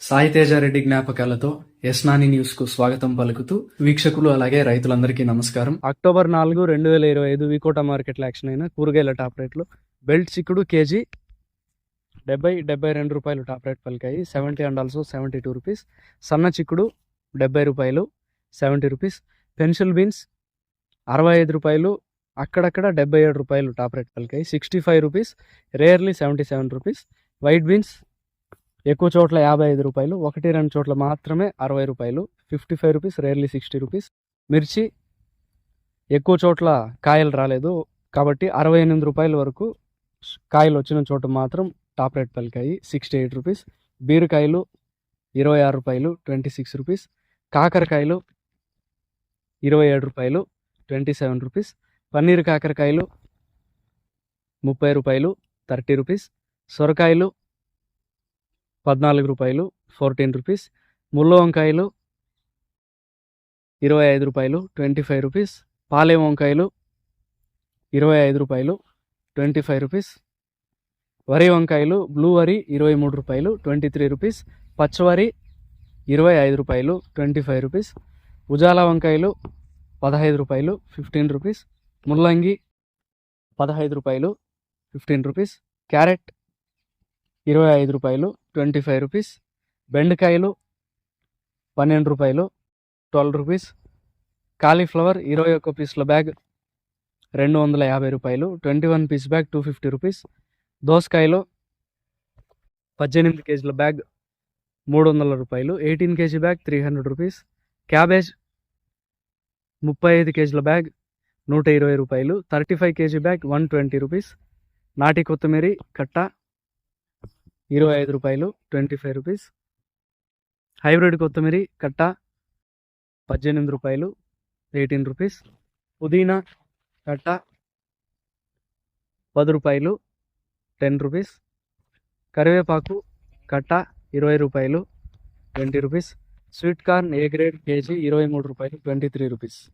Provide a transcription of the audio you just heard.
సాయితేజారెడ్డి జ్ఞాపకాలతో యస్నాని న్యూస్కు స్వాగతం పలుకుతూ వీక్షకులు అలాగే రైతులందరికీ నమస్కారం. అక్టోబర్ నాలుగు రెండు వేల ఇరవై ఐదు వికోట మార్కెట్లో యాక్షన్ అయిన కూరగాయల టాప్ రేట్లు బెల్ట్ చిక్కుడు కేజీ డెబ్బై డెబ్బై రెండు రూపాయలు top rate పలికాయి. Seventy and also seventy two rupees. సన్న చిక్కుడు డెబ్బై రూపాయలు సెవెంటీ రూపీస్. పెన్సిల్ బీన్స్ అరవై ఐదు రూపాయలు. అక్కడక్కడ డెబ్బై ఏడు రూపాయలు top rate పలికాయి. Sixty five rupees. Rarely seventy seven rupees. White beans ఎక్కువ చోట్ల యాభై ఐదు రూపాయలు ఒకటి రెండు చోట్ల మాత్రమే అరవై రూపాయలు fifty five rupees rarely sixty rupees మిర్చి ఎక్కువ చోట్ల కాయలు రాలేదు కాబట్టి అరవై ఎనిమిది రూపాయల వరకు కాయలు వచ్చిన చోట మాత్రం టాప్ రేట్ పలికాయి సిక్స్టీ ఎయిట్ రూపీస్ బీరకాయలు ఇరవై ఆరు రూపాయలు ట్వంటీ సిక్స్ రూపీస్ కాకరకాయలు ఇరవై ఏడు రూపాయలు ట్వంటీ సెవెన్ రూపీస్ పన్నీర్ కాకరకాయలు ముప్పై రూపాయలు థర్టీ రూపీస్ సొరకాయలు పద్నాలుగు రూపాయలు ఫోర్టీన్ రూపీస్. ముళ్ళ వంకాయలు ఇరవై ఐదు రూపాయలు ట్వంటీ ఫైవ్ రూపీస్. పాలెం వంకాయలు ఇరవై ఐదు రూపాయలు ట్వంటీ ఫైవ్ రూపీస్. వరి వంకాయలు బ్లూ వరి ఇరవై మూడు రూపాయలు ట్వంటీ త్రీ రూపీస్. పచ్చవరి ఇరవై ఐదు రూపాయలు ట్వంటీ ఫైవ్ రూపీస్. ఉజాలా వంకాయలు పదహైదు రూపాయలు ఫిఫ్టీన్ రూపీస్. ముల్లంగి పదహైదు రూపాయలు ఫిఫ్టీన్ రూపీస్. క్యారెట్ ఇరవై ఐదు రూపాయలు ట్వంటీ ఫైవ్ రూపీస్. బెండకాయలు పన్నెండు రూపాయలు ట్వెల్వ్ రూపీస్. కాలీఫ్లవర్ ఇరవై ఒక్క పీసుల బ్యాగ్ రెండు వందల యాభై రూపాయలు twenty one piece bag two fifty rupees. దోసకాయలు పద్దెనిమిది కేజీల బ్యాగ్ మూడు వందల రూపాయలు eighteen kg bag three hundred rupees. Cabbage ముప్పై ఐదు కేజీల బ్యాగ్ నూట ఇరవై రూపాయలు thirty five kg bag one twenty rupees. నాటి కొత్తిమీర కట్ట ఇరవై ఐదు రూపాయలు ట్వంటీ ఫైవ్ రూపీస్. హైబ్రిడ్ కొత్తిమీర కట్ట పద్దెనిమిది రూపాయలు ఎయిటీన్ రూపీస్. పుదీనా కట్ట పది రూపాయలు టెన్ రూపీస్. కరివేపాకు కట్ట ఇరవై రూపాయలు twenty rupees. Sweet corn A grade kg ఇరవై మూడు రూపాయలు ట్వంటీ త్రీ రూపీస్.